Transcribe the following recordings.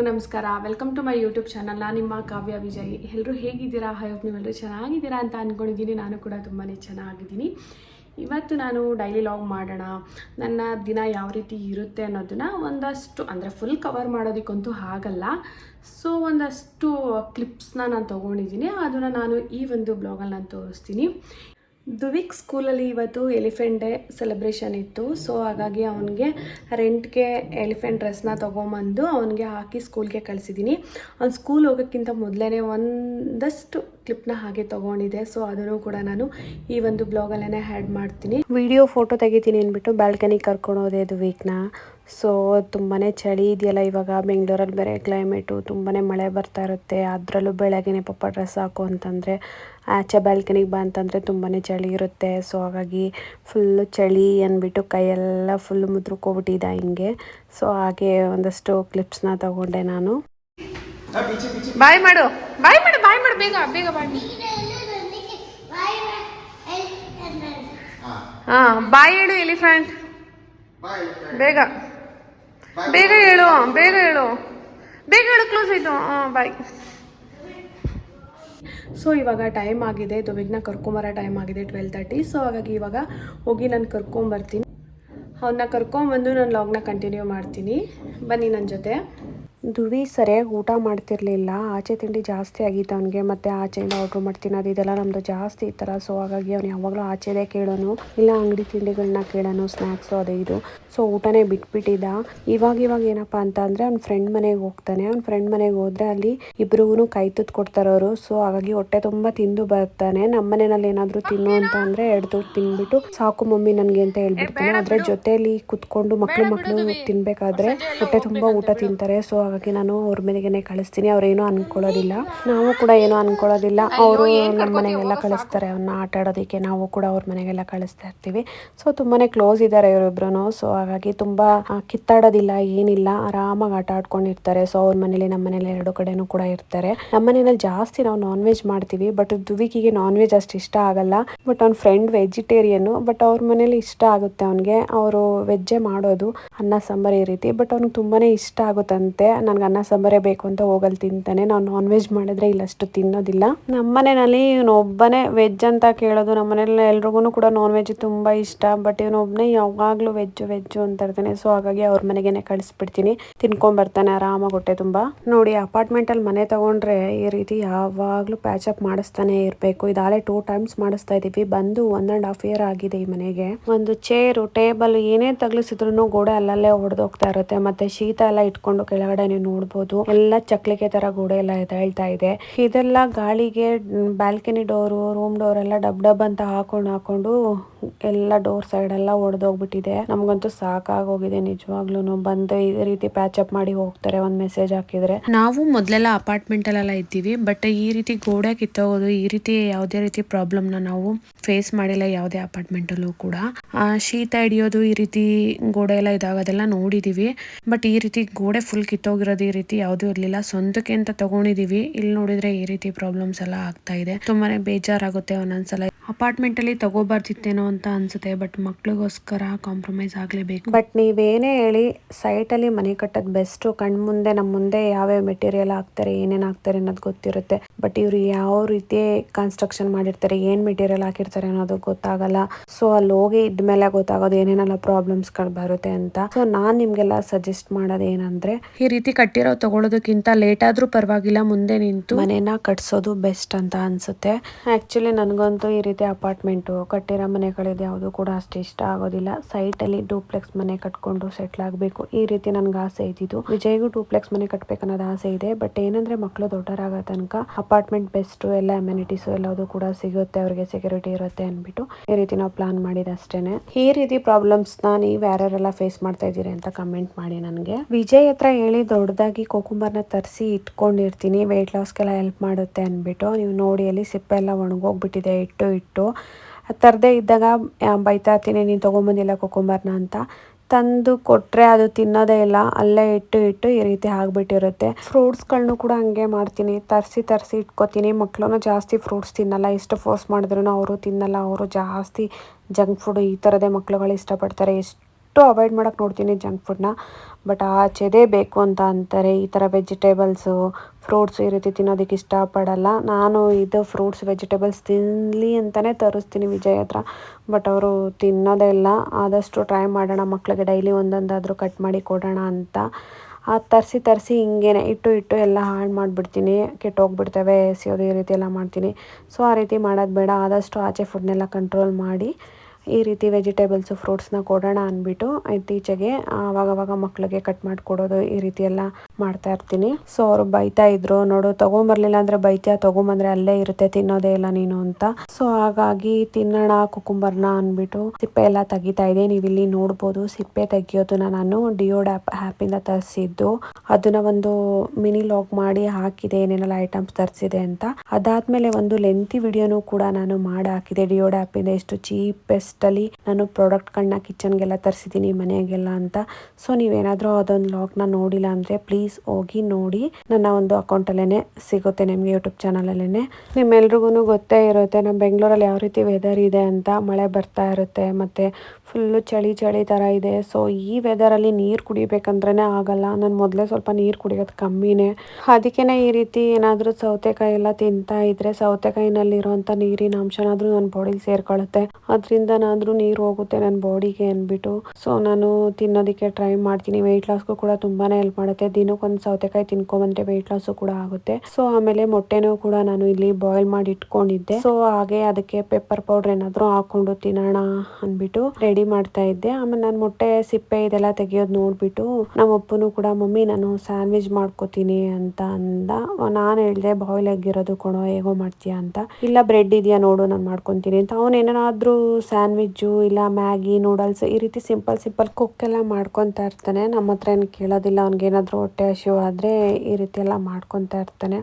ಎಲ್ರಿಗೂ ನಮಸ್ಕಾರ. Welcome to my YouTube channel ನಾನು ನಿಮ್ಮ ಕಾವ್ಯ ವಿಜಯ್. ಎಲ್ಲರೂ ಹೇಗಿದ್ದೀರಾ? ಹೋಪ್ ನೀವೆಲ್ಲರೂ ಚೆನ್ನಾಗಿದ್ದೀರಾ ಅಂತ ಅಂದ್ಕೊಂಡಿದ್ದೀನಿ ನಾನು ಕೂಡ ತುಂಬಾ ಚೆನ್ನಾಗಿದ್ದೀನಿ. ಇವತ್ತು ನಾನು ಡೈಲಿ ಲಾಗ್ ಮಾಡೋಣ. ನನ್ನ ದಿನ ಯಾವ ರೀತಿ ಇರುತ್ತೆ ಅನ್ನೋದನ್ನ ಒಂದಷ್ಟು, ಅಂದರೆ ಫುಲ್ ಕವರ್ ಮಾಡೋದಕ್ಕಂತೂ ಆಗಲ್ಲ. ಸೊ ಒಂದಷ್ಟು ಕ್ಲಿಪ್ಸ್ನ ನಾನು ತೊಗೊಂಡಿದ್ದೀನಿ. ಅದನ್ನು ನಾನು ಈ ಒಂದು ಬ್ಲಾಗಲ್ಲಿ ನಾನು ತೋರಿಸ್ತೀನಿ. ದುವಿಕ್ ಸ್ಕೂಲಲ್ಲಿ ಇವತ್ತು ಎಲಿಫೆಂಟ್ ಡೇ ಸೆಲೆಬ್ರೇಷನ್ ಇತ್ತು. ಸೊ ಹಾಗಾಗಿ ಅವನಿಗೆ ರೆಂಟ್ಗೆ ಎಲಿಫೆಂಟ್ ಡ್ರೆಸ್ನ ತೊಗೊಂಬಂದು ಅವನಿಗೆ ಹಾಕಿ ಸ್ಕೂಲ್ಗೆ ಕಳಿಸಿದ್ದೀನಿ ಅವ್ನು ಸ್ಕೂಲ್ ಹೋಗೋಕ್ಕಿಂತ ಮೊದಲೇ ಒಂದಷ್ಟು ಕ್ಲಿಪ್ನ ಹಾಗೆ ತೊಗೊಂಡಿದ್ದೆ. ಸೊ ಅದನ್ನು ಕೂಡ ನಾನು ಈ ಒಂದು ಬ್ಲಾಗಲ್ಲೇ ಆ್ಯಡ್ ಮಾಡ್ತೀನಿ. ವಿಡಿಯೋ ಫೋಟೋ ತೆಗಿತೀನಿ ಅಂದ್ಬಿಟ್ಟು ಬ್ಯಾಲ್ಕನಿಗೆ ಕರ್ಕೊಂಡು ಹೋದೆ ಸೊ ತುಂಬಾ ಚಳಿ ಇದೆಯಲ್ಲ ಇವಾಗ. ಬೆಂಗಳೂರಲ್ಲಿ ಬೇರೆ ಕ್ಲೈಮೇಟು ತುಂಬಾ ಮಳೆ ಬರ್ತಾ ಇರುತ್ತೆ. ಅದರಲ್ಲೂ ಬೆಳಗ್ಗೆನೆ ಪಪ್ಪ ಡ್ರೆಸ್ ಹಾಕು ಅಂತಂದರೆ ಆಚೆ ಬ್ಯಾಲ್ಕನಿಗೆ ಬಾ ಅಂತಂದರೆ ತುಂಬಾ ಚಳಿ ಇರುತ್ತೆ. ಸೊ ಹಾಗಾಗಿ ಫುಲ್ಲು ಚಳಿ ಅಂದ್ಬಿಟ್ಟು ಕೈಯೆಲ್ಲ ಫುಲ್ ಮುದ್ರಕೋಬಿಟ್ಟಿದೆ ಹಿಂಗೆ. ಸೊ ಹಾಗೆ ಒಂದಷ್ಟು ಕ್ಲಿಪ್ಸ್ನ ತಗೊಂಡೆ ನಾನು. ಬಾಯ್ ಮಾಡು. ಬಾಯ್ ಮಾಡು ಬಾಯ್ ಮಾಡು. ಬೇಗ ಬೇಗ ಬಾಯ್ ಹಾಂ ಬಾಯ್ ಹೇಳು ಎಲಿಫೆಂಟ್ ಬೇಗ. ಬೇಗ ಹೇಳು ಬೇಗ ಹೇಳು. ಬೇಗ ಹೇಳು ಕ್ಲೋಸ್ ಆಯಿತು. ಹಾಂ ಬಾಯ್ ಸೊ ಇವಾಗ ಟೈಮ್ ಆಗಿದೆ, ದುವಿಗ್ನ ಕರ್ಕೊಂಬರೋ ಟೈಮ್ ಆಗಿದೆ ಟ್ವೆಲ್ ತರ್ಟಿ ಸೊ ಹಾಗಾಗಿ ಇವಾಗ ಹೋಗಿ ನಾನು ಕರ್ಕೊಂಬರ್ತೀನಿ. ಅವನ್ನ ಕರ್ಕೊಂಬಂದು ನಾನು ಲಾಗ್ನ ಕಂಟಿನ್ಯೂ ಮಾಡ್ತೀನಿ. ಬನ್ನಿ ನನ್ನ ಜೊತೆ. ದುವಿ ಸರಿಯಾಗಿ ಊಟ ಮಾಡ್ತಿರ್ಲಿಲ್ಲ. ಆಚೆ ತಿಂಡಿ ಜಾಸ್ತಿ ಆಗಿತ್ತು ಅವನಿಗೆ. ಮತ್ತೆ ಆಚೆಯಿಂದ ಆರ್ಡ್ರ್ ಮಾಡಿ ತಿನ್ನೋದು ಇದೆಲ್ಲ ನಮ್ಮದು ಜಾಸ್ತಿ ಈ ಥರ. ಸೊ ಹಾಗಾಗಿ ಅವ್ನು ಯಾವಾಗಲೂ ಆಚೆದೇ ಕೇಳೋನು. ಇಲ್ಲ, ಅಂಗಡಿ ತಿಂಡಿಗಳನ್ನ ಕೇಳೋನು ಸ್ನ್ಯಾಕ್ಸು ಅದೇ ಇದು. ಸೊ ಊಟನೇ ಬಿಟ್ಬಿಟ್ಟಿದ್ದ. ಇವಾಗ ಇವಾಗ ಏನಪ್ಪ ಅಂತ ಅಂದರೆ ಅವ್ನ ಫ್ರೆಂಡ್ ಮನೆಗೆ ಹೋಗ್ತಾನೆ. ಅವ್ನ ಫ್ರೆಂಡ್ ಮನೆಗೆ ಹೋದ್ರೆ ಅಲ್ಲಿ ಇಬ್ರಿಗೂ ಕೈ ತುತ್ತು ಕೊಡ್ತಾರವರು. ಸೊ ಹಾಗಾಗಿ ಹೊಟ್ಟೆ ತುಂಬ ತಿಂದು ಬರ್ತಾನೆ ನಮ್ಮ ಮನೆಯಲ್ಲಿ ಏನಾದರೂ ತಿನ್ನು ಅಂತ ಅಂದರೆ ಎರಡು ತುತ್ತು ತಿಂದ್ಬಿಟ್ಟು ಸಾಕು ಮಮ್ಮಿ ನನಗೆ ಅಂತ ಹೇಳ್ಬಿಡ್ತಾನೆ. ಅದ್ರ ಜೊತೆಯಲ್ಲಿ ಕುತ್ಕೊಂಡು ಮಕ್ಳು ಮಕ್ಕಳು ತಿನ್ಬೇಕಾದ್ರೆ ಹೊಟ್ಟೆ ತುಂಬ ಊಟ ತಿಂತಾರೆ. ಸೊ ಹಾಗಾಗಿ ನಾನು ಅವ್ರ ಮನೆಗೆ ಕಳಿಸ್ತೀನಿ ಅವ್ರೇನು ಅನ್ಕೊಳ್ಳೋದಿಲ್ಲ. ನಾವು ಕೂಡ ಏನು ಅನ್ಕೊಳ್ಳೋದಿಲ್ಲ. ಅವರು ನಮ್ಮ ಮನೆಗೆಲ್ಲ ಕಳಿಸ್ತಾರೆ ಅವನ್ನ ಆಟ ಆಡೋದಕ್ಕೆ ನಾವು ಕೂಡ ಅವ್ರ ಮನೆಗೆಲ್ಲ ಕಳಿಸ್ತಾ ಇರ್ತೀವಿ. ಸೊ ತುಂಬಾನೇ ಕ್ಲೋಸ್ ಇದ್ದಾರೆ ಇವರಿಬ್ರು ಸೊ ಹಾಗಾಗಿ ತುಂಬಾ ಕಿತ್ತಾಡೋದಿಲ್ಲ ಏನಿಲ್ಲ. ಆರಾಮಾಗಿ ಆಟ ಆಡ್ಕೊಂಡಿರ್ತಾರೆ. ಸೊ ಅವ್ರ ಮನೇಲಿ ನಮ್ಮ ಮನೇಲಿ ಎರಡು ಕಡೆನೂ ಕೂಡ ಇರ್ತಾರೆ. ನಮ್ಮ ಮನೇಲಿ ಜಾಸ್ತಿ ನಾವು ನಾನ್ ವೆಜ್ ಮಾಡ್ತೀವಿ ಬಟ್ ದುವಿಕಿಗೆ ನಾನ್ ವೆಜ್ ಅಷ್ಟು ಇಷ್ಟ ಆಗಲ್ಲ. ಬಟ್ ಅವ್ನ ಫ್ರೆಂಡ್ ವೆಜಿಟೇರಿಯನ್ ಬಟ್ ಅವ್ರ ಮನೇಲಿ ಇಷ್ಟ ಆಗುತ್ತೆ ಅವನಿಗೆ. ಅವರು ವೆಜ್ಜೆ ಮಾಡೋದು ಅನ್ನ ಸಾಂಬಾರ್ ಈ ರೀತಿ ಬಟ್ ಅವ್ನಿಗೆ ತುಂಬಾನೇ ಇಷ್ಟ ಆಗುತ್ತಂತೆ. ನನ್ಗೆ ಅನ್ನ, ಸಾಂಬಾರೇ ಬೇಕು ಅಂತ ಹೋಗಲ್ ತಿಂತಾನೆ. ನಾವು ನಾನ್ ವೆಜ್ ಮಾಡಿದ್ರೆ ಇಲ್ಲಷ್ಟು ತಿನ್ನೋದಿಲ್ಲ. ನಮ್ಮ ಮನೆಯಲ್ಲಿ ಇವನೊಬ್ಬನೇ ವೆಜ್ ಅಂತ ಕೇಳೋದು ನಮ್ಮ ಮನೇಲಿ ಎಲ್ರಿಗೂ ಕೂಡ ನಾನ್ ವೆಜ್ ತುಂಬಾ ಇಷ್ಟ. ಬಟ್ ಇವನೊಬ್ಬನೇ ಯಾವಾಗಲೂ ವೆಜ್ ವೆಜ್ ಅಂತ ಇರ್ತಾನೆ. ಸೊ ಹಾಗಾಗಿ ಅವ್ರ ಮನೆಗೇನೆ ಕಳಿಸ್ಬಿಡ್ತೀನಿ. ತಿನ್ಕೊಂಡ್ ಬರ್ತಾನೆ ಆರಾಮಾಗಿ ಹೊಟ್ಟೆ ತುಂಬಾ. ನೋಡಿ ಅಪಾರ್ಟ್ಮೆಂಟ್ ಅಲ್ಲಿ ಮನೆ ತಗೊಂಡ್ರೆ ಈ ರೀತಿ ಯಾವಾಗ್ಲೂ ಪ್ಯಾಚ್ ಅಪ್ ಮಾಡಿಸ್ತಾನೆ ಇರಬೇಕು. ಇದಾಳೆ ಟೂ ಟೈಮ್ಸ್ ಮಾಡಿಸ್ತಾ ಇದೀವಿ. ಬಂದು ಒನ್ ಅಂಡ್ ಹಾಫ್ ಇಯರ್ ಆಗಿದೆ ಈ ಮನೆಗೆ. ಒಂದು ಚೇರು ಟೇಬಲ್ ಏನೇ ತಗ್ಲಿಸಿದ್ರು ಗೋಡೆ ಅಲ್ಲಲ್ಲೇ ಹೊಡೆದೋಗ್ತಾ ಇರುತ್ತೆ. ಮತ್ತೆ ಶೀತ ಎಲ್ಲ ಇಟ್ಕೊಂಡು ಕೆಳಗಡೆ ನೀವು ನೋಡ್ಬೋದು. ಎಲ್ಲ ಚಕ್ಲಿಕೆ ತರ ಗೋಡೆ ಎಲ್ಲ ಹೇಳ್ತಾ ಇದೆ. ಇದೆಲ್ಲ ಗಾಳಿಗೆ ಬಾಲ್ಕನಿ ಡೋರು ರೂಮ್ ಡೋರ್ ಎಲ್ಲ ಡಬ್ ಡಬ್ ಅಂತ ಹಾಕೊಂಡು ಹಾಕೊಂಡು ಎಲ್ಲ ಡೋರ್ ಸೈಡ್ ಎಲ್ಲ ಒಡೆದೋಗ್ಬಿಟ್ಟಿದೆ. ನಮ್ಗಂತೂ ಸಾಕಾಗೋಗಿದೆ ನಿಜವಾಗ್ಲೂ ಬಂದು ಈ ರೀತಿ ಪ್ಯಾಚ್ ಅಪ್ ಮಾಡಿ ಹೋಗ್ತಾರೆ, ಒಂದ್ ಮೆಸೇಜ್ ಹಾಕಿದ್ರೆ. ನಾವು ಮೊದಲೆಲ್ಲ ಅಪಾರ್ಟ್ಮೆಂಟ್ ಅಲ್ಲೆಲ್ಲ ಇದ್ದೀವಿ ಬಟ್ ಈ ರೀತಿ ಗೋಡೆ ಕಿತ್ತೋಗೋದು, ಈ ರೀತಿ ಯಾವುದೇ ರೀತಿ ಪ್ರಾಬ್ಲಮ್ನ ನಾವು ಫೇಸ್ ಮಾಡಿಲ್ಲ ಯಾವುದೇ ಅಪಾರ್ಟ್ಮೆಂಟ್ ಅಲ್ಲೂ ಕೂಡ. ಶೀತ ಹಿಡಿಯೋದು, ಈ ರೀತಿ ಗೋಡೆ ಎಲ್ಲ ಇದಾಗೋದೆಲ್ಲ ನೋಡಿದೀವಿ. ಬಟ್ ಈ ರೀತಿ ಗೋಡೆ ಫುಲ್ ಕಿತ್ತೋಗಿರೋದು, ಈ ರೀತಿ ಯಾವ್ದು ಇರ್ಲಿಲ್ಲ. ಸ್ವಂತಕ್ಕೆ ಅಂತ ತಗೊಂಡಿದೀವಿ. ಇಲ್ಲಿ ನೋಡಿದ್ರೆ ಈ ರೀತಿ ಪ್ರಾಬ್ಲಮ್ಸ್ ಎಲ್ಲ ಆಗ್ತಾ ಇದೆ. ತುಂಬಾನೇ ಬೇಜಾರಾಗುತ್ತೆ ಒಂದೊಂದ್ಸಲ. ಅಪಾರ್ಟ್ಮೆಂಟ್ ಅಲ್ಲಿ ತಗೋಬಾರ್ದಿತ್ತೇನೋ ಅಂತ ಅನ್ಸುತ್ತೆ ಬಟ್ ಮಕ್ಳಿಗೋಸ್ಕರ ಕಾಂಪ್ರಮೈಸ್ ಆಗ್ಲೇಬೇಕು. ಬಟ್ ನೀವೇನೇ ಹೇಳಿ ಸೈಟ್ ಅಲ್ಲಿ ಮನೆ ಕಟ್ಟೋದು ಬೆಸ್ಟ್ ಕಣ್ ಮುಂದೆ ನಮ್ಮ ಮುಂದೆ ಯಾವ್ಯಾವ ಮೆಟೀರಿಯಲ್ ಹಾಕ್ತಾರೆ ಏನೇನ್ ಹಾಕ್ತಾರೆ ಅನ್ನೋದು ಗೊತ್ತಿರುತ್ತೆ. ಬಟ್ ಇವ್ರು ಯಾವ ರೀತಿ ಕನ್ಸ್ಟ್ರಕ್ಷನ್ ಮಾಡಿರ್ತಾರೆ ಏನ್ ಮೆಟೀರಿಯಲ್ ಹಾಕಿರ್ತಾರೆ ಅನ್ನೋದು ಗೊತ್ತಾಗಲ್ಲ. ಸೊ ಅಲ್ಲಿ ಹೋಗಿ ಇದ್ಮೇಲೆ ಗೊತ್ತಾಗೋದು ಏನೇನೆಲ್ಲ ಪ್ರಾಬ್ಲಮ್ಸ್ಗಳು ಬರುತ್ತೆ ಅಂತ. ಸೊ ನಾನ್ ನಿಮ್ಗೆಲ್ಲ ಸಜೆಸ್ಟ್ ಮಾಡೋದು ಏನಂದ್ರೆ ಈ ರೀತಿ ಕಟ್ಟಿರೋ ತಗೊಳ್ಳೋದಕ್ಕಿಂತ ಲೇಟ್ ಆದ್ರೂ ಪರವಾಗಿಲ್ಲ ಮುಂದೆ ನಿಂತು. ಮನೆನ ಕಟ್ಸೋದು ಬೆಸ್ಟ್ ಅಂತ ಅನ್ಸುತ್ತೆ. ಆಕ್ಚುಲಿ ನನಗಂತೂ ಈ ರೀತಿ ಅಪಾರ್ಟ್ಮೆಂಟು ಕಟ್ಟಿರೋ ಮನೆಗಳಿದೆ ಯಾವುದು ಕೂಡ ಅಷ್ಟು ಇಷ್ಟ ಆಗೋದಿಲ್ಲ. ಸೈಟ್ ಅಲ್ಲಿ ಡೂಪ್ಲೆಕ್ಸ್ ಮನೆ ಕಟ್ಕೊಂಡು ಸೆಟ್ಲ್ ಆಗಬೇಕು. ಈ ರೀತಿ ನನ್ಗೆ ಆಸೆ ಇದ್ದಿದ್ದು. ವಿಜಯ್ಗೂ ಡೂಪ್ಲೆಕ್ಸ್ ಮನೆ ಕಟ್ಟಬೇಕನ್ನೋದು ಆಸೆ ಇದೆ. ಬಟ್ ಏನಂದ್ರೆ ಮಕ್ಕಳು ದೊಡ್ಡರಾಗೋ ತನಕ ಅಪಾರ್ಟ್ಮೆಂಟ್ ಬೆಸ್ಟ್, ಎಲ್ಲ ಅಮ್ಯುನಿಟೀಸ್ ಎಲ್ಲದೂ ಕೂಡ ಸಿಗುತ್ತೆ. ಅವ್ರಿಗೆ ಸೆಕ್ಯೂರಿಟಿ ಇರುತ್ತೆ ಅನ್ಬಿಟ್ಟು ಈ ರೀತಿ ನಾವು ಪ್ಲಾನ್ ಮಾಡಿದ ಅಷ್ಟೇನೆ. ಈ ರೀತಿ ಪ್ರಾಬ್ಲಮ್ಸ್ನ ನೀವು ಯಾರ್ಯಾರೆಲ್ಲ ಫೇಸ್ ಮಾಡ್ತಾ ಇದ್ದೀರಿ ಅಂತ ಕಮೆಂಟ್ ಮಾಡಿ ನನಗೆ. ವಿಜಯ್ ಹತ್ರ ಹೇಳಿ ದೊಡ್ಡದಾಗಿ ಕೋಕುಂಬರ್ನ ತರಿಸಿ ಇಟ್ಕೊಂಡಿರ್ತೀನಿ. ವೆಯ್ಟ್ ಲಾಸ್ಗೆಲ್ಲ ಹೆಲ್ಪ್ ಮಾಡುತ್ತೆ ಅಂದ್ಬಿಟ್ಟು. ನೀವು ನೋಡಿ ಅಲ್ಲಿ ಸಿಪ್ಪೆ ಎಲ್ಲ ಒಣಗೋಗ್ಬಿಟ್ಟಿದೆ. ಇಟ್ಟು ಇಟ್ಟು. ತರದೇ ಇದ್ದಾಗ ಬೈತಾ ಇರ್ತೀನಿ ನೀನು ತೊಗೊಂಬಂದಿಲ್ಲ ಕೊಕೊಂಬರ್ನ ಅಂತ ತಂದು ಕೊಟ್ಟರೆ ಅದು ತಿನ್ನೋದೇ ಇಲ್ಲ. ಅಲ್ಲೇ ಇಟ್ಟು ಇಟ್ಟು ಈ ರೀತಿ ಆಗಿಬಿಟ್ಟಿರುತ್ತೆ. ಫ್ರೂಟ್ಸ್ಗಳನ್ನೂ ಕೂಡ ಹಂಗೆ ಮಾಡ್ತೀನಿ. ತರಿಸಿ ತರಿಸಿ ಇಟ್ಕೋತೀನಿ. ಮಕ್ಕಳೂ ಜಾಸ್ತಿ ಫ್ರೂಟ್ಸ್ ತಿನ್ನಲ್ಲ. ಎಷ್ಟು ಫೋರ್ಸ್ ಮಾಡಿದ್ರು ಅವರು ತಿನ್ನಲ್ಲ. ಅವರು ಜಾಸ್ತಿ ಜಂಕ್ ಫುಡ್ ಈ ಥರದೇ ಮಕ್ಕಳುಗಳು ಇಷ್ಟಪಡ್ತಾರೆ. ಎಷ್ಟು ಆದಷ್ಟು ಅವಾಯ್ಡ್ ಮಾಡೋಕ್ಕೆ ನೋಡ್ತೀನಿ ಜಂಕ್ ಫುಡ್ನ ಬಟ್ ಆಚೆದೇ ಬೇಕು ಅಂತ ಅಂತಾರೆ, ಈ ಥರ ವೆಜಿಟೇಬಲ್ಸು ಫ್ರೂಟ್ಸ್ ಈ ರೀತಿ ತಿನ್ನೋದಕ್ಕೆ ಇಷ್ಟಪಡಲ್ಲ. ನಾನು ಇದು ಫ್ರೂಟ್ಸ್ ವೆಜಿಟೇಬಲ್ಸ್ ತಿನ್ನಲಿ ಅಂತಲೇ ತರಿಸ್ತೀನಿ ವಿಜಯ್ ಹತ್ರ. ಬಟ್ ಅವರು ತಿನ್ನೋದೇ ಇಲ್ಲ. ಆದಷ್ಟು ಟ್ರೈ ಮಾಡೋಣ ಮಕ್ಕಳಿಗೆ ಡೈಲಿ ಒಂದೊಂದಾದರೂ ಕಟ್ ಮಾಡಿ ಕೊಡೋಣ ಅಂತ. ಆ ತರಿಸಿ ತರಿಸಿ ಹಿಂಗೇನೆ ಇಟ್ಟು ಇಟ್ಟು ಎಲ್ಲ ಹಾಳು ಮಾಡಿಬಿಡ್ತೀನಿ. ಕೆಟ್ಟೋಗ್ಬಿಡ್ತವೆ, ಎಸೆಯೋದು ಈ ರೀತಿ ಎಲ್ಲ ಮಾಡ್ತೀನಿ. ಸೊ ಆ ರೀತಿ ಮಾಡೋದು ಬೇಡ. ಆದಷ್ಟು ಆಚೆ ಫುಡ್ನೆಲ್ಲ ಕಂಟ್ರೋಲ್ ಮಾಡಿ. ಈ ರೀತಿ ವೆಜಿಟೇಬಲ್ಸು ಫ್ರೂಟ್ಸ್ನ ಕೊಡೋಣ ಅಂದ್ಬಿಟ್ಟು ಇತ್ತೀಚೆಗೆ ಆವಾಗವಾಗ ಮಕ್ಕಳಿಗೆ ಕಟ್ ಮಾಡಿ ಕೊಡೋದು ಈ ರೀತಿ ಎಲ್ಲ ಮಾಡ್ತಾ ಇರ್ತೀನಿ. ಸೊ ಅವರು ಬೈತಾ ಇದ್ರು, ನೋಡು, ತೊಗೊಂಬರ್ಲಿಲ್ಲ ಅಂದ್ರೆ ಬೈತ್ಯಾ, ತಗೊಂಬಂದ್ರೆ ಅಲ್ಲೇ ಇರುತ್ತೆ, ತಿನ್ನೋದೇ ಇಲ್ಲ ನೀನು ಅಂತ. ಸೊ ಹಾಗಾಗಿ ತಿನ್ನೋಣ, ಕುಕುಂಬರ್ನ ಅಂದ್ಬಿಟ್ಟು ಸಿಪ್ಪೆ ಎಲ್ಲ ತೆಗಿತಾ ಇದೆ ನೀವು ಇಲ್ಲಿ ನೋಡ್ಬೋದು, ಸಿಪ್ಪೆ ತೆಗಿಯೋದನ್ನ ನಾನು ಡಿಯೋಡ್ ಆ್ಯಪ್ ಆ್ಯಪಿಂದ ತರಿಸಿದ್ದು. ಅದನ್ನ ಒಂದು ಮಿನಿ ಲಾಗ್ ಮಾಡಿ ಹಾಕಿದೆ, ಏನೇನೆಲ್ಲ ಐಟಮ್ಸ್ ತರಿಸಿದೆ ಅಂತ. ಅದಾದ್ಮೇಲೆ ಒಂದು ಲೆಂತಿ ವಿಡಿಯೋನು ಕೂಡ ನಾನು ಮಾಡಿ ಹಾಕಿದೆ. ಡಿಯೋಡ್ ಆ್ಯಪಿಂದ ಎಷ್ಟು ಚೀಪೆಸ್ಟ್ ಅಲ್ಲಿ ನಾನು ಪ್ರಾಡಕ್ಟ್ಗಳನ್ನ ಕಿಚನ್ಗೆಲ್ಲ ತರಿಸಿದ್ದೀನಿ, ಮನೆಗೆಲ್ಲ ಅಂತ. ಸೊ, ನೀವೇನಾದರೂ ಅದೊಂದು ಲಾಗ್ನ ನೋಡಿಲ್ಲ ಅಂದರೆ ಪ್ಲೀಸ್ ಹೋಗಿ ನೋಡಿ. ನನ್ನ ಒಂದು ಅಕೌಂಟಲ್ಲೇ ಸಿಗುತ್ತೆ, ನಿಮಗೆ ಯೂಟ್ಯೂಬ್ ಚಾನಲಲ್ಲೇ ನಿಮ್ಮೆಲ್ರಿಗೂ ಗೊತ್ತೇ ಇರುತ್ತೆ, ನಮ್ಮ ಬೆಂಗಳೂರಲ್ಲಿ ಯಾವ ರೀತಿ ವೆದರ್ ಇದೆ ಅಂತ, ಮಳೆ ಬರ್ತಾ ಇರುತ್ತೆ, ಮತ್ತು ಫುಲ್ಲು ಚಳಿ ಚಳಿ ಥರ ಇದೆ. ಸೊ ಈ ವೆದರಲ್ಲಿ ನೀರು ಕುಡಿಬೇಕಂದ್ರೆ ಆಗಲ್ಲ. ನಾನು ಮೊದಲೇ ಸ್ವಲ್ಪ ನೀರು ಕುಡಿಯೋದು ಕಮ್ಮಿನೇ. ಅದಕ್ಕೇ ಈ ರೀತಿ ಏನಾದರೂ ಸೌತೆಕಾಯಿ ಎಲ್ಲ ತಿಂತಾ ಇದ್ರೆ ಸೌತೆಕಾಯಿನಲ್ಲಿರುವಂಥ ನೀರಿನ ಅಂಶನಾದರೂ ನನ್ನ ಬಾಡಿಗೆ ಸೇರ್ಕೊಳ್ಳುತ್ತೆ ಅದರಿಂದನಾದರೂ ನೀರು ಹೋಗುತ್ತೆ ನನ್ನ ಬಾಡಿಗೆ ಅಂದ್ಬಿಟ್ಟು ಸೊ ನಾನು ತಿನ್ನೋದಕ್ಕೆ ಟ್ರೈ ಮಾಡ್ತೀನಿ. ವೆಯ್ಟ್ ಲಾಸ್ಗೂ ಕೂಡ ತುಂಬಾ ಹೆಲ್ಪ್ ಮಾಡುತ್ತೆ. ದಿನಕ್ಕೊಂದು ಸೌತೆಕಾಯಿ ತಿನ್ಕೊಂಬಂದ್ರೆ ವೆಯ್ಟ್ ಲಾಸು ಕೂಡ ಆಗುತ್ತೆ. ಸೊ ಆಮೇಲೆ ಮೊಟ್ಟೆನೂ ಕೂಡ ನಾನು ಇಲ್ಲಿ ಬಾಯ್ಲ್ ಮಾಡಿ ಇಟ್ಕೊಂಡಿದ್ದೆ. ಸೊ ಹಾಗೆ ಅದಕ್ಕೆ ಪೆಪ್ಪರ್ ಪೌಡರ್ ಏನಾದರೂ ಹಾಕೊಂಡು ತಿನ್ನೋಣ ಅಂದ್ಬಿಟ್ಟು ರೆಡಿ ಮಾಡ್ತಾ ಇದ್ದೆ. ಆಮೇಲೆ ನಾನು ಮೊಟ್ಟೆ ಸಿಪ್ಪೆ ಇದೆಲ್ಲ ತೆಗಿಯೋದು ನೋಡ್ಬಿಟ್ಟು ನಮ್ಮ ಅಪ್ಪನು ಕೂಡ ಮಮ್ಮಿ ನಾನು ಸ್ಯಾಂಡ್ವಿಚ್ ಮಾಡ್ಕೋತೀನಿ ಅಂತ ಅಂದ. ನಾನು ಹೇಳಿದೆ ಬಾಯ್ಲ್ ಆಗಿರೋದು ಕೊಡೋ ಹೇಗೋ ಮಾಡ್ತೀಯಾ ಅಂತ. ಇಲ್ಲ ಬ್ರೆಡ್ ಇದೆಯಾ ನೋಡು ನಾನು ಮಾಡ್ಕೊತೀನಿ ಅಂತ. ಅವನೇನಾದ್ರೂ ಸ್ಯಾಂಡ್ವಿಚ್ಚು ಇಲ್ಲ ಮ್ಯಾಗಿ ನೂಡಲ್ಸ್ ಈ ರೀತಿ ಸಿಂಪಲ್ ಸಿಂಪಲ್ ಕುಕ್ ಎಲ್ಲ ಮಾಡ್ಕೊತಾ ಇರ್ತಾನೆ. ನಮ್ಮ ಹತ್ರ ಏನು ಕೇಳೋದಿಲ್ಲ ಅವ್ನಿಗೇನಾದರೂ ಹೊಟ್ಟೆ ಹಸಿವು ಆದರೆ ಈ ರೀತಿ ಎಲ್ಲ ಮಾಡ್ಕೊತಾ ಇರ್ತಾನೆ.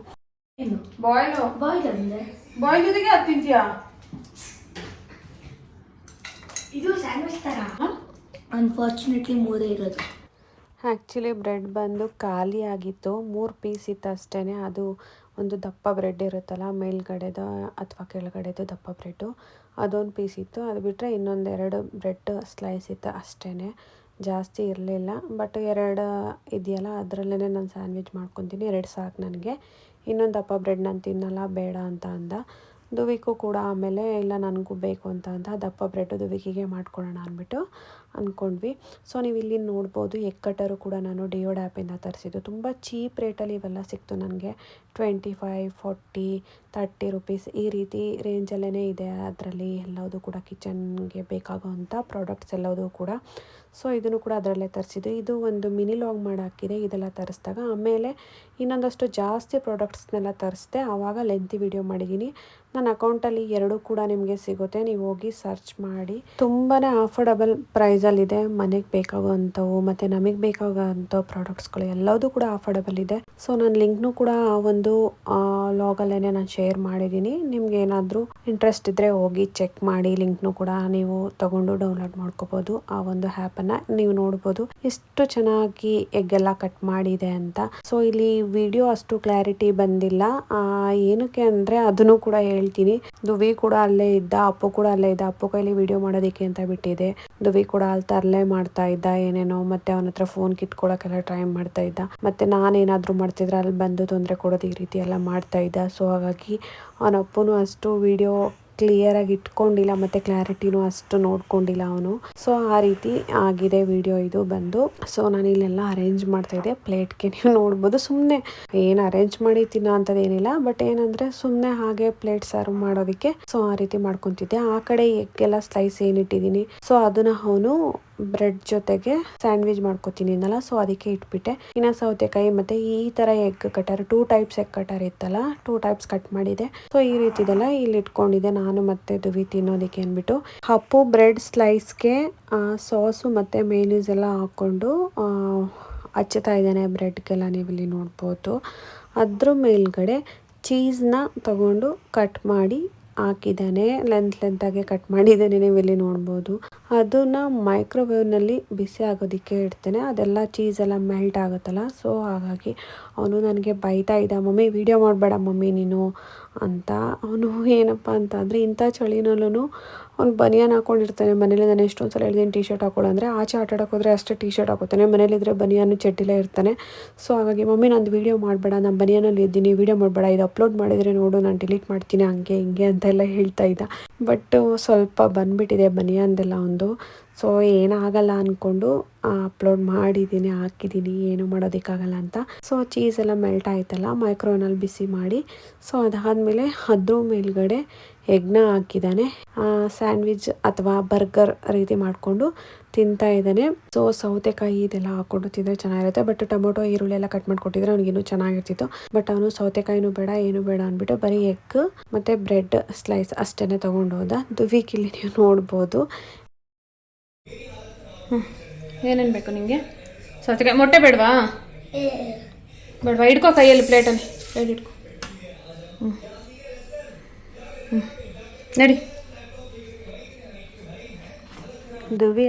ಬಾಯ್ಲ್? ಬಾಯ್ಲ್ ಅಂದ್ರೆ? ಬಾಯ್ಲ್ ಜೊತೆಗೆ ಅದು ತಿಂತೀಯಾ? ಇದು ಸ್ಯಾಂಡ್ವಿಚ್ ಅನ್ಫಾರ್ಚುನೇಟ್ಲಿ ಮೂರೇ ಇರೋದು. ಆ್ಯಕ್ಚುಲಿ ಬ್ರೆಡ್ ಬಂದು ಖಾಲಿ ಆಗಿತ್ತು. ಮೂರು ಪೀಸ್ ಇತ್ತು ಅಷ್ಟೇ ಅದು ಒಂದು ದಪ್ಪ ಬ್ರೆಡ್ ಇರುತ್ತಲ್ಲ ಮೇಲ್ಗಡೆದು ಅಥವಾ ಕೆಳಗಡೆದು ದಪ್ಪ ಬ್ರೆಡ್ಡು ಅದೊಂದು ಪೀಸ್ ಇತ್ತು. ಅದು ಬಿಟ್ಟರೆ ಇನ್ನೊಂದೆರಡು ಬ್ರೆಡ್ ಸ್ಲೈಸ್ ಇತ್ತು ಅಷ್ಟೇ ಜಾಸ್ತಿ ಇರಲಿಲ್ಲ. ಬಟ್ ಎರಡು ಇದೆಯಲ್ಲ ಅದರಲ್ಲೇ ನಾನು ಸ್ಯಾಂಡ್ವಿಚ್ ಮಾಡ್ಕೊತೀನಿ. ಎರಡು ಸಾಕು ನನಗೆ. ಇನ್ನೊಂದು ದಪ್ಪ ಬ್ರೆಡ್ ನಾನು ತಿನ್ನಲ್ಲ ಬೇಡ ಅಂತ ಅಂದ. ದುವಿಗೂ ಕೂಡ ಆಮೇಲೆ ಇಲ್ಲ ನನಗೂ ಬೇಕು ಅಂತ ಅಂತ ದಪ್ಪ ಬ್ರೆಡ್ ದುವಿಕಿಗೆ ಮಾಡ್ಕೊಳ್ಳೋಣ ಅಂದ್ಬಿಟ್ಟು ಅಂದ್ಕೊಂಡ್ವಿ ಸೊ ನೀವು ಇಲ್ಲಿ ನೋಡ್ಬೋದು ಎಗ್ ಕಟರು ಕೂಡ ನಾನು ಡಿಯೋಡ್ ಆ್ಯಪಿಂದ ತರಿಸಿದ್ದು. ತುಂಬ ಚೀಪ್ ರೇಟಲ್ಲಿ ಇವೆಲ್ಲ ಸಿಕ್ತು ನನಗೆ. Twenty five forty thirty rupees ಈ ರೀತಿ ರೇಂಜಲ್ಲೇ ಇದೆ. ಅದರಲ್ಲಿ ಎಲ್ಲವುದು ಕೂಡ ಕಿಚನ್ಗೆ ಬೇಕಾಗುವಂಥ ಪ್ರಾಡಕ್ಟ್ಸ್ ಎಲ್ಲವೂ ಕೂಡ. ಸೊ, ಇದನ್ನು ಕೂಡ ಅದರಲ್ಲೇ ತರಿಸಿದ್ದು. ಇದು ಒಂದು ಮಿನಿ ಲಾಗ್ ಮಾಡಿ ಹಾಕಿದೆ. ಇದೆಲ್ಲ ತರಿಸಿದಾಗ ಆಮೇಲೆ ಇನ್ನೊಂದಷ್ಟು ಜಾಸ್ತಿ ಪ್ರಾಡಕ್ಟ್ಸ್ನೆಲ್ಲ ತರಿಸಿದೆ. ಆವಾಗ ಲೆಂತಿ ವಿಡಿಯೋ ಮಾಡಿದ್ದೀನಿ. ನನ್ನ ಅಕೌಂಟಲ್ಲಿ ಎರಡೂ ಕೂಡ ನಿಮಗೆ ಸಿಗುತ್ತೆ. ನೀವು ಹೋಗಿ ಸರ್ಚ್ ಮಾಡಿ. ತುಂಬಾ ಅಫೋರ್ಡಬಲ್ ಪ್ರೈಸಲ್ಲಿದೆ ಮನೆಗೆ ಬೇಕಾಗುವಂಥವು ಮತ್ತು ನಮಗೆ ಬೇಕಾಗುವಂಥ ಪ್ರಾಡಕ್ಟ್ಸ್ಗಳು ಎಲ್ಲದೂ ಕೂಡ ಅಫೋರ್ಡಬಲ್ ಇದೆ. ಸೊ ನಾನು ಲಿಂಕ್ನೂ ಕೂಡ ಆ ಒಂದು ಲಾಗಲ್ಲೇ ನಾನು ಶೇರ್ ಮಾಡಿದ್ದೀನಿ. ನಿಮ್ಗೆ ಏನಾದರೂ ಇಂಟ್ರೆಸ್ಟ್ ಇದ್ದರೆ ಹೋಗಿ ಚೆಕ್ ಮಾಡಿ, ಲಿಂಕ್ನೂ ಕೂಡ ನೀವು ತಗೊಂಡು ಡೌನ್ಲೋಡ್ ಮಾಡ್ಕೋಬೋದು. ಆ ಒಂದು ಆ್ಯಪನ್ನು ನೀವು ನೋಡ್ಬೋದು. ಎಷ್ಟು ಚೆನ್ನಾಗಿ ಎಗ್ಗೆಲ್ಲ ಕಟ್ ಮಾಡಿದೆ ಅಂತ. ಸೊ ಇಲ್ಲಿ ವಿಡಿಯೋ ಅಷ್ಟು ಕ್ಲಾರಿಟಿ ಬಂದಿಲ್ಲ. ಏನಕ್ಕೆ ಅಂದರೆ ಅದನ್ನು ಕೂಡ ಹೇಳ್ತೀನಿ. ದುವಿ ಕೂಡ ಅಲ್ಲೇ ಇದ್ದ, ಅಪ್ಪು ಕೂಡ ಅಲ್ಲೇ ಇದ್ದ. ಅಪ್ಪು ಕೈಲಿ ವಿಡಿಯೋ ಮಾಡೋದಕ್ಕೆ ಅಂತ ಬಿಟ್ಟಿದೆ. ದುವಿ ಕೂಡ ಅಲ್ಲಿ ತರಲೆ ಮಾಡ್ತಾ ಇದ್ದ, ಏನೇನೋ ಮತ್ತೆ ಅವನ ಹತ್ರ ಫೋನ್ ಕಿತ್ಕೊಳ್ಳೋಕೆಲ್ಲ ಟ್ರೈ ಮಾಡ್ತಾ ಇದ್ದ. ಮತ್ತೆ ನಾನೇನಾದರೂ ಮಾಡ್ತಿದ್ರೆ ಅಲ್ಲಿ ಬಂದು ತೊಂದರೆ ಕೊಡೋದು ಈ ರೀತಿ ಎಲ್ಲ ಮಾಡ್ತಾ ಇದ್ದ. ಸೊ ಹಾಗಾಗಿ ಅವನಪ್ಪನೂ ಅಷ್ಟು ವಿಡಿಯೋ ಕ್ಲಿಯರಾಗಿ ಇಟ್ಕೊಂಡಿಲ್ಲ ಮತ್ತೆ ಕ್ಲಾರಿಟಿನೂ ಅಷ್ಟು ನೋಡ್ಕೊಂಡಿಲ್ಲ ಅವನು. ಸೊ ಆ ರೀತಿ ಆಗಿದೆ ವಿಡಿಯೋ ಇದು ಬಂದು. ಸೊ ನಾನು ಇಲ್ಲೆಲ್ಲ ಅರೇಂಜ್ ಮಾಡ್ತಾ ಇದ್ದೆ. ಪ್ಲೇಟ್ಗೆ ನೀವು ನೋಡ್ಬೋದು. ಸುಮ್ಮನೆ ಏನು ಅರೇಂಜ್ ಮಾಡಿ ತಿನ್ನೋ ಅಂಥದ್ದು ಬಟ್ ಏನಂದರೆ ಸುಮ್ಮನೆ ಹಾಗೆ ಪ್ಲೇಟ್ ಸರ್ವ್ ಮಾಡೋದಕ್ಕೆ. ಸೊ ಆ ರೀತಿ ಮಾಡ್ಕೊತಿದ್ದೆ. ಆ ಕಡೆ ಎಗ್ಗೆಲ್ಲ ಸ್ಲೈಸ್ ಏನಿಟ್ಟಿದ್ದೀನಿ ಸೊ ಅದನ್ನ ಅವನು ಬ್ರೆಡ್ ಜೊತೆಗೆ ಸ್ಯಾಂಡ್ವಿಚ್ ಮಾಡ್ಕೊತೀನಿ ಅನ್ನಲ್ಲ. ಸೊ ಅದಕ್ಕೆ ಇಟ್ಬಿಟ್ಟೆ. ಇನ್ನು ಸೌತೆಕಾಯಿ ಮತ್ತೆ ಈ ತರ egg cutter two types egg cutter ಇತ್ತಲ್ಲ ಟೂ ಟೈಪ್ಸ್ ಕಟ್ ಮಾಡಿದೆ. ಸೊ ಈ ರೀತಿದೆಲ್ಲ ಇಲ್ಲಿ ಇಟ್ಕೊಂಡಿದ್ದೆ. ನಾನು ಮತ್ತೆ ದುವಿ ತಿನ್ನೋದಕ್ಕೆ ಅಂದ್ಬಿಟ್ಟು. ಹಪ್ಪು ಬ್ರೆಡ್ ಸ್ಲೈಸ್ಗೆ ಸಾಸು ಮತ್ತೆ ಮೇನೀಸ್ ಎಲ್ಲ ಹಾಕೊಂಡು ಹಚ್ಚುತ್ತಾ ಬ್ರೆಡ್ ಬ್ರೆಡ್ಗೆಲ್ಲ ನೀವು ಇಲ್ಲಿ ನೋಡ್ಬೋದು. ಅದ್ರ ಮೇಲ್ಗಡೆ ಚೀಸ್ನ ತಗೊಂಡು ಕಟ್ ಮಾಡಿ ಹಾಕಿದ್ದಾನೆ. ಲೆಂತ್ ಲೆಂತಾಗೆ ಕಟ್ ಮಾಡಿದ್ದಾನೆ ನೀವು ಇಲ್ಲಿ ನೋಡ್ಬೋದು. ಅದನ್ನ ಮೈಕ್ರೋವೇವ್ನಲ್ಲಿ ಬಿಸಿ ಆಗೋದಕ್ಕೆ ಇಡ್ತೇನೆ. ಅದೆಲ್ಲ ಚೀಸೆಲ್ಲ ಮೆಲ್ಟ್ ಆಗುತ್ತಲ್ಲ ಸೊ ಹಾಗಾಗಿ ಅವನು ನನಗೆ ಬೈತಾ ಇದ್ದ, ಮಮ್ಮಿ ವೀಡಿಯೋ ಮಾಡಬೇಡ ಮಮ್ಮಿ ನೀನು. ಅಂತ. ಅವನು ಏನಪ್ಪ ಅಂತ ಅಂದರೆ ಇಂಥ ಚಳಿನಲ್ಲೂ ಅವ್ನು ಬನಿಯನ್ ಹಾಕೊಂಡಿರ್ತಾನೆ ಮನೇಲಿ. ನಾನು ಎಷ್ಟೊಂದು ಸಲ ಹೇಳಿದ್ದೀನಿ ಟಿ ಶರ್ಟ್ ಹಾಕೊಳ್ಳೋ ಅಂದರೆ ಆಚೆ ಆಟ ಆಡೋಕೆ ಹೋದರೆ ಅಷ್ಟೇ ಟಿ ಶರ್ಟ್ ಹಾಕೋತಾನೆ. ಮನೇಲಿದ್ದರೆ ಬನಿಯಾನು ಚಡ್ಡಿಲೇ ಇರ್ತಾನೆ. ಸೊ ಹಾಗಾಗಿ ಮಮ್ಮಿ ನಂದು ವೀಡಿಯೋ ಮಾಡಬೇಡ. ನಾನು ಬನಿಯನಲ್ಲಿ ಇದ್ದೀನಿ. ವೀಡಿಯೋ ಮಾಡಬೇಡ. ಇದು ಅಪ್ಲೋಡ್ ಮಾಡಿದರೆ ನೋಡು. ನಾನು ಡಿಲೀಟ್ ಮಾಡ್ತೀನಿ. ಹಂಗೆ ಹಿಂಗೆ ಅಂತೆಲ್ಲ ಹೇಳ್ತಾ ಇದ್ದ. ಬಟ್ ಸ್ವಲ್ಪ ಬಂದುಬಿಟ್ಟಿದೆ ಬನಿಯಾನ್ದೆಲ್ಲ ಒಂದು. ಸೊ ಏನಾಗಲ್ಲ ಅಂದ್ಕೊಂಡು ಅಪ್ಲೋಡ್ ಮಾಡಿದ್ದೀನಿ, ಹಾಕಿದ್ದೀನಿ, ಏನು ಮಾಡೋದಕ್ಕಾಗಲ್ಲ ಅಂತ. ಸೊ ಚೀಸ್ ಎಲ್ಲ ಮೆಲ್ಟ್ ಆಯ್ತಲ್ಲ ಮೈಕ್ರೋನಲ್ಲಿ ಬಿಸಿ ಮಾಡಿ, ಸೊ, ಅದಾದಮೇಲೆ ಅದ್ರ ಮೇಲ್ಗಡೆ ಎಗ್ನ ಹಾಕಿದ್ದಾನೆ. ಸ್ಯಾಂಡ್ವಿಚ್ ಅಥವಾ ಬರ್ಗರ್ ರೀತಿ ಮಾಡಿಕೊಂಡು ತಿಂತಾ ಇದ್ದಾನೆ. ಸೊ, ಸೌತೆಕಾಯಿ ಇದೆಲ್ಲ ಹಾಕ್ಕೊಂಡು ತಿಂದರೆ ಚೆನ್ನಾಗಿರುತ್ತೆ. ಬಟ್ ಟೊಮೊಟೊ, ಈರುಳ್ಳಿ ಎಲ್ಲ ಕಟ್ ಮಾಡಿಕೊಟ್ಟಿದ್ರೆ ಅವ್ನಿಗಿನ್ನೂ ಚೆನ್ನಾಗಿರ್ತಿತ್ತು. ಬಟ್ ಅವನು ಸೌತೆಕಾಯಿನೂ ಬೇಡ, ಏನು ಬೇಡ ಅಂದ್ಬಿಟ್ಟು ಬರೀ ಎಗ್ ಮತ್ತು ಬ್ರೆಡ್ ಸ್ಲೈಸ್ ಅಷ್ಟೇ ತೊಗೊಂಡು ಹೋದ ದುವಿಕಿಲ್ಲಿ ನೀವು ನೋಡ್ಬೋದು. ಏನೇನು ಬೇಕು ನಿಮಗೆ ಸೌತೆಕಾಯಿ. ಮೊಟ್ಟೆ ಬೇಡವಾ? ಬೇಡವಾ? ಇಟ್ಕೋ ಕೈಯಲ್ಲಿ ಪ್ಲೇಟಲ್ಲಿ ಪ್ಲೇಟ್ ಇಟ್ಕೋ. ಹ್ಞೂ ಹ್ಞೂ ನಡಿ.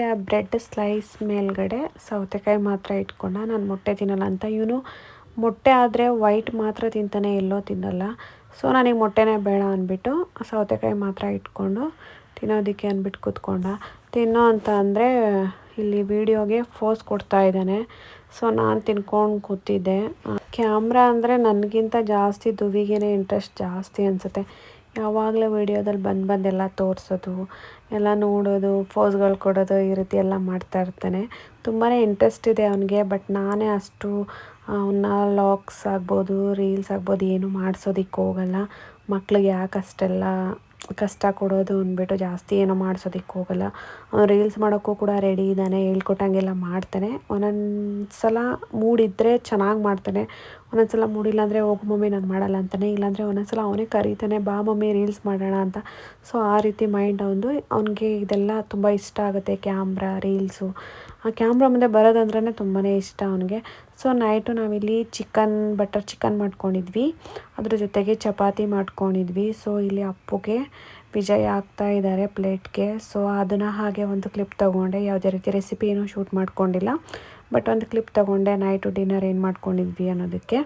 ಆ ಬ್ರೆಡ್ ಸ್ಲೈಸ್ ಮೇಲ್ಗಡೆ ಸೌತೆಕಾಯಿ ಮಾತ್ರ ಇಟ್ಕೊಂಡ ನಾನು ಮೊಟ್ಟೆ ತಿನ್ನಲ್ಲ ಅಂತ. ಇವನು ಮೊಟ್ಟೆ ಆದರೆ ವೈಟ್ ಮಾತ್ರ ತಿಂತಾನೆ, ಎಲ್ಲೋ ತಿನ್ನಲ್ಲ. ಸೊ ನನಗೆ ಮೊಟ್ಟೆನೇ ಬೇಡ ಅಂದ್ಬಿಟ್ಟು ಸೌತೆಕಾಯಿ ಮಾತ್ರ ಇಟ್ಕೊಂಡು ತಿನ್ನೋದಕ್ಕೆ ಅಂದ್ಬಿಟ್ಟು ಕೂತ್ಕೊಂಡ. ತಿನ್ನೋ ಅಂತ ಅಂದರೆ ಇಲ್ಲಿ ವಿಡಿಯೋಗೆ ಫೋಸ್ ಕೊಡ್ತಾ ಇದ್ದಾನೆ. ಸೊ ನಾನು ತಿನ್ಕೊಂಡು ಕೂತಿದ್ದೆ. ಕ್ಯಾಮ್ರಾ ಅಂದರೆ ನನಗಿಂತ ಜಾಸ್ತಿ ದುವಿಗೇನೆ ಇಂಟ್ರೆಸ್ಟ್ ಜಾಸ್ತಿ ಅನಿಸುತ್ತೆ. ಯಾವಾಗಲೂ ವಿಡಿಯೋದಲ್ಲಿ ಬಂದು ಬಂದೆಲ್ಲ ತೋರಿಸೋದು, ಎಲ್ಲ ನೋಡೋದು ಫೋಸ್ಗಳು ಕೊಡೋದು ಈ ರೀತಿ ಎಲ್ಲ ಮಾಡ್ತಾ ಇರ್ತಾನೆ. ತುಂಬಾ ಇಂಟ್ರೆಸ್ಟ್ ಇದೆ ಅವನಿಗೆ ಬಟ್ ನಾನೇ ಅಷ್ಟು ಅವನ್ನ ಲಾಕ್ಸ್ ಆಗ್ಬೋದು ರೀಲ್ಸ್ ಆಗ್ಬೋದು ಏನು ಮಾಡಿಸೋದಿಕ್ಕೆ ಹೋಗಲ್ಲ. ಮಕ್ಳಿಗೆ ಯಾಕೆ ಅಷ್ಟೆಲ್ಲ ಕಷ್ಟ ಕೊಡೋದು ಅಂದ್ಬಿಟ್ಟು ಜಾಸ್ತಿ ಏನೋ ಮಾಡಿಸೋದಕ್ಕೆ ಹೋಗಲ್ಲ. ಅವ್ನು ರೀಲ್ಸ್ ಮಾಡೋಕ್ಕೂ ಕೂಡ ರೆಡಿ ಇದ್ದಾನೆ, ಹೇಳ್ಕೊಟ್ಟಂಗೆಲ್ಲ ಮಾಡ್ತಾನೆ. ಒಂದೊಂದು ಸಲ ಮೂಡಿದ್ರೆ ಚೆನ್ನಾಗಿ ಮಾಡ್ತಾನೆ. ಒಂದೊಂದು ಸಲ ಮೂಡಿಲ್ಲ ಅಂದರೆ ಹೋಗು ಮಮ್ಮಿ ನಾನು ಮಾಡಲ್ಲ ಅಂತಾನೆ. ಇಲ್ಲಾಂದರೆ ಒಂದೊಂದು ಸಲ ಅವನೇ ಕರೀತಾನೆ, ಬಾ ಮಮ್ಮಿ ರೀಲ್ಸ್ ಮಾಡೋಣ ಅಂತ. ಸೊ ಆ ರೀತಿ ಮೈಂಡ್ ಅವನು ಅವನಿಗೆ ಇದೆಲ್ಲ ತುಂಬ ಇಷ್ಟ ಆಗುತ್ತೆ, ಕ್ಯಾಮ್ರಾ ರೀಲ್ಸು ಆ ಕ್ಯಾಮ್ರಾ ಮುಂದೆ ಬರೋದಂದ್ರೆ ತುಂಬಾ ಇಷ್ಟ ಅವನಿಗೆ. ಸೊ, ನೈಟು ನಾವಿಲ್ಲಿ ಚಿಕನ್, ಬಟರ್ ಚಿಕನ್ ಮಾಡ್ಕೊಂಡಿದ್ವಿ. ಅದ್ರ ಜೊತೆಗೆ ಚಪಾತಿ ಮಾಡ್ಕೊಂಡಿದ್ವಿ. ಸೊ, ಇಲ್ಲಿ ಅಪ್ಪುಗೆ ವಿಜಯ್ ಆಗ್ತಾ ಇದ್ದಾರೆ ಪ್ಲೇಟ್ಗೆ. ಸೊ, ಅದನ್ನು ಹಾಗೆ ಒಂದು ಕ್ಲಿಪ್ ತೊಗೊಂಡೆ. ಯಾವುದೇ ರೀತಿ ರೆಸಿಪಿ ಏನೂ ಶೂಟ್ ಮಾಡ್ಕೊಂಡಿಲ್ಲ. ಬಟ್ ಒಂದು ಕ್ಲಿಪ್ ತೊಗೊಂಡೆ. ನೈಟು ಡಿನ್ನರ್ ಏನು ಮಾಡ್ಕೊಂಡಿದ್ವಿ ಅನ್ನೋದಕ್ಕೆ.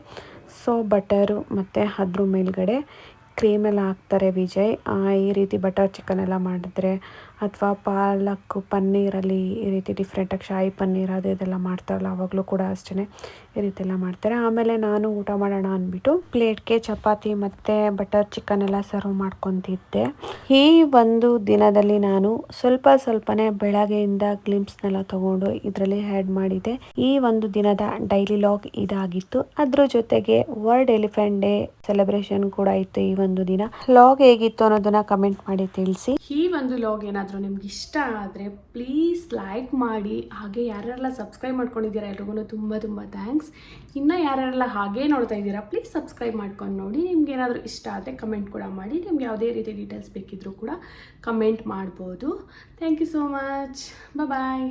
ಸೊ, ಬಟರು ಮತ್ತು ಅದ್ರ ಮೇಲ್ಗಡೆ ಕ್ರೀಮೆಲ್ಲ ಹಾಕ್ತಾರೆ ವಿಜಯ್. ಈ ರೀತಿ ಬಟರ್ ಚಿಕನ್ ಎಲ್ಲ ಮಾಡಿದ್ರೆ ಅಥವಾ ಪಾಲಕ್ ಪನ್ನೀರಲ್ಲಿ ಈ ರೀತಿ ಡಿಫ್ರೆಂಟಾಗಿ ಶಾಹಿ ಪನ್ನೀರ್ ಅದು ಇದೆಲ್ಲ ಮಾಡ್ತಾರಲ್ಲ ಆವಾಗಲೂ ಕೂಡ ಅಷ್ಟೇ ಈ ರೀತಿ ಎಲ್ಲ ಮಾಡ್ತಾರೆ. ಆಮೇಲೆ ನಾನು ಊಟ ಮಾಡೋಣ ಅಂದ್ಬಿಟ್ಟು ಪ್ಲೇಟ್ಗೆ ಚಪಾತಿ ಮತ್ತು ಬಟರ್ ಚಿಕನ್ ಎಲ್ಲ ಸರ್ವ್ ಮಾಡ್ಕೊತಿದ್ದೆ. ಈ ಒಂದು ದಿನದಲ್ಲಿ ನಾನು ಸ್ವಲ್ಪ ಸ್ವಲ್ಪನೇ ಬೆಳಗ್ಗೆಯಿಂದ ಗ್ಲಿಮ್ಸ್ನೆಲ್ಲ ತಗೊಂಡು ಇದರಲ್ಲಿ ಆ್ಯಡ್ ಮಾಡಿದೆ. ಈ ಒಂದು ದಿನದ ಡೈಲಿ ಲಾಗ್ ಇದಾಗಿತ್ತು. ಅದ್ರ ಜೊತೆಗೆ ವರ್ಲ್ಡ್ ಎಲಿಫೆಂಟ್ ಡೇ ಸೆಲೆಬ್ರೇಷನ್ ಕೂಡ ಇತ್ತು ಈ ಒಂದು ದಿನ. ಲಾಗ್ ಹೇಗಿತ್ತು ಅನ್ನೋದನ್ನ ಕಮೆಂಟ್ ಮಾಡಿ ತಿಳಿಸಿ. ಈ ಒಂದು ಲಾಗ್ ಏನಾದರೂ ನಿಮ್ಗೆ ಇಷ್ಟ ಆದರೆ ಪ್ಲೀಸ್ ಲೈಕ್ ಮಾಡಿ. ಹಾಗೆ ಯಾರ್ಯಾರೆಲ್ಲ ಸಬ್ಸ್ಕ್ರೈಬ್ ಮಾಡ್ಕೊಂಡಿದ್ದೀರಾ ಎಲ್ರಿಗೂ ತುಂಬ ತುಂಬ ಥ್ಯಾಂಕ್ಸ್ ಇನ್ನು ಯಾರ್ಯಾರೆಲ್ಲ ಹಾಗೆ ನೋಡ್ತಾ ಇದ್ದೀರಾ ಪ್ಲೀಸ್ ಸಬ್ಸ್ಕ್ರೈಬ್ ಮಾಡ್ಕೊಂಡು ನೋಡಿ. ನಿಮ್ಗೆ ಏನಾದರೂ ಇಷ್ಟ ಆದರೆ ಕಮೆಂಟ್ ಕೂಡ ಮಾಡಿ. ನಿಮ್ಗೆ ಯಾವುದೇ ರೀತಿ ಡೀಟೇಲ್ಸ್ ಬೇಕಿದ್ದರೂ ಕೂಡ ಕಮೆಂಟ್ ಮಾಡ್ಬೋದು. Thank you so much bye